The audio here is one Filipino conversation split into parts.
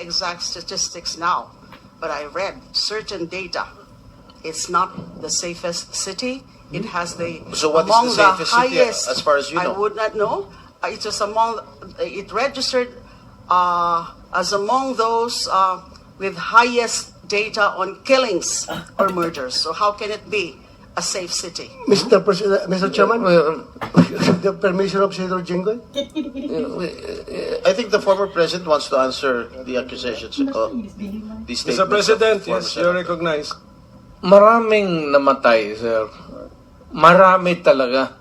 exact statistics now, but I read certain data. It's not the safest city. It has the So what is among the safest city, highest, as far as you I know? would not know. Uh, It was among. It registered uh, as among those uh, with highest data on killings or murders. So how can it be a safe city? Mr. President, Mr. Chairman, with the permission of Senator Jinggoy, I think the former president wants to answer the accusations. Uh, the Mr. President, yes, you're senator. recognized. Maraming namatay, sir. Marami talaga.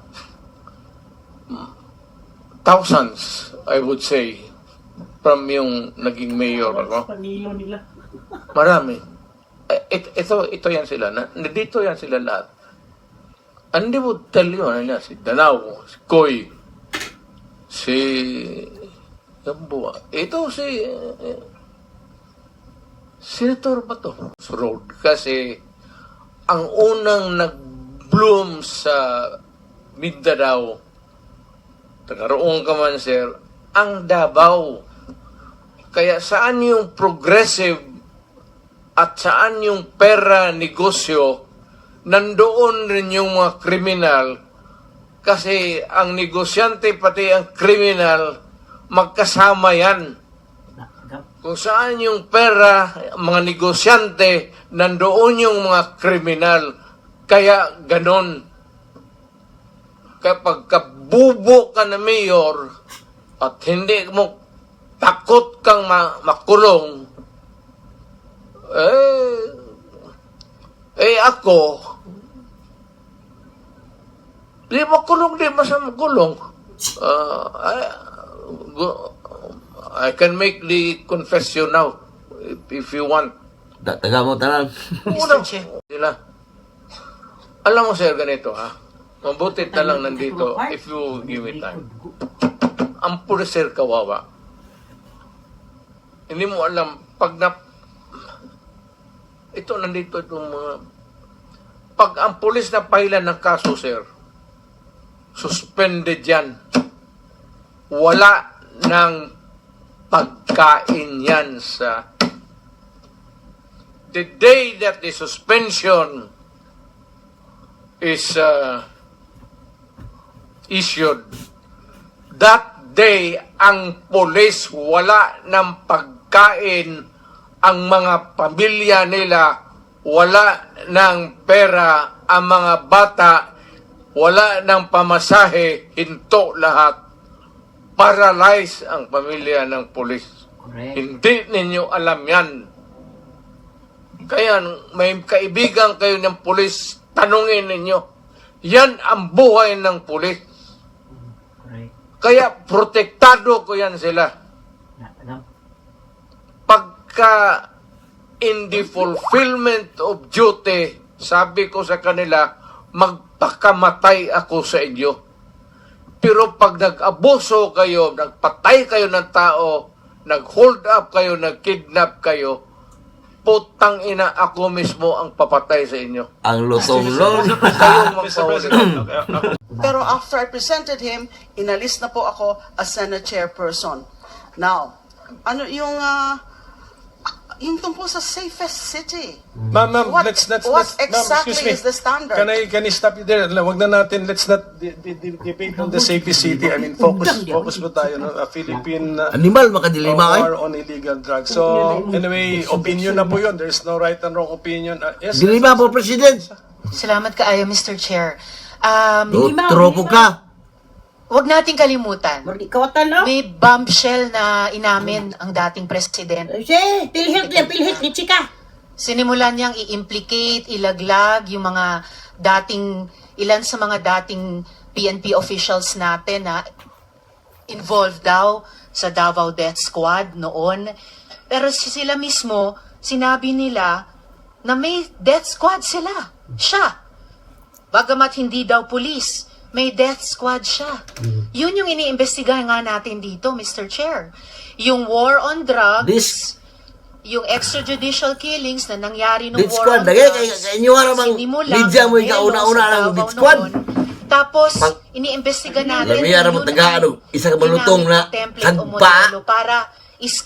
Thousands, I would say, from yung naging mayor ako. Marami. Eh, It, ito, ito yan sila. Na, dito yan sila lahat. And they would tell you, ano si Danao, si Koy, si Gambua. Ito si eh, Senator ba to? Road. Kasi ang unang nag-bloom sa Mindanao, nagkaroon ka man, sir, ang Davao. Kaya saan yung progressive at saan yung pera negosyo, nandoon rin yung mga kriminal kasi ang negosyante pati ang kriminal magkasama yan. Kung saan yung pera, mga negosyante, nandoon yung mga kriminal. Kaya ganon. Kapag kabubo ka na mayor at hindi mo takot kang ma- makulong, eh, eh ako, di makulong, di basta makulong. Uh, I, go- I can make the confession now, if, if you want. Taga mo tanan. Mr. Sila. Alam mo, sir, ganito, ha? Mabutit na lang nandito if you give me time. Ang pulis, sir, kawawa. Hindi mo alam, pag na... Ito, nandito itong mga... Pag ang pulis na pahilan ng kaso, sir, suspended yan. Wala ng pagkain yan sa the day that the suspension is uh, issued, that day, ang polis wala ng pagkain, ang mga pamilya nila wala ng pera, ang mga bata wala ng pamasahe, hinto lahat. Paralyze ang pamilya ng polis. Hindi ninyo alam yan. Kaya may kaibigan kayo ng pulis, tanungin ninyo. Yan ang buhay ng pulis. Kaya protektado ko yan sila. Pagka in the fulfillment of duty, sabi ko sa kanila, magpakamatay ako sa inyo. Pero pag nag-abuso kayo, nagpatay kayo ng tao, nag-hold up kayo, nag-kidnap kayo, putang ina ako mismo ang papatay sa inyo. Ang lutong lord. Pero after I presented him, inalis na po ako as Senate Chairperson. Now, ano yung, uh, yung tungkol sa safest city? Ma'am, ma'am, What- let's, let's, what let's, ma'am, exactly excuse me. is the standard? Can I, can I stop you there? Wag na natin, let's not de- de- de- debate on the safest city. I mean, focus, focus po tayo, no? A Philippine uh, Animal makadilima kay. war on illegal drugs. So, anyway, opinion na po yun. There's no right and wrong opinion. Uh, yes, Dilima po president. Salamat kaayo, Mr. Chair. Um, Tropo ka. Huwag nating kalimutan. Kawatan no? May bombshell na inamin ang dating president. Sige, pilhit niya, pilhit ni Chika. Sinimulan niyang i-implicate, ilaglag yung mga dating, ilan sa mga dating PNP officials natin na involved daw sa Davao Death Squad noon. Pero si- sila mismo, sinabi nila na may death squad sila. Siya. Bagamat hindi daw pulis, may death squad siya. Yun yung iniimbestigahan nga natin dito, Mr. Chair. Yung war on drugs, This- yung extrajudicial killings na nangyari nung Death war squad, on dagay, drugs, kay- kay inyo sinimula media mo ikauna-una Morelos, ng death squad. Tapos, Pag- iniimbestiga natin Labi, ara mo taga, ano, isa ka malutong na sagpa. para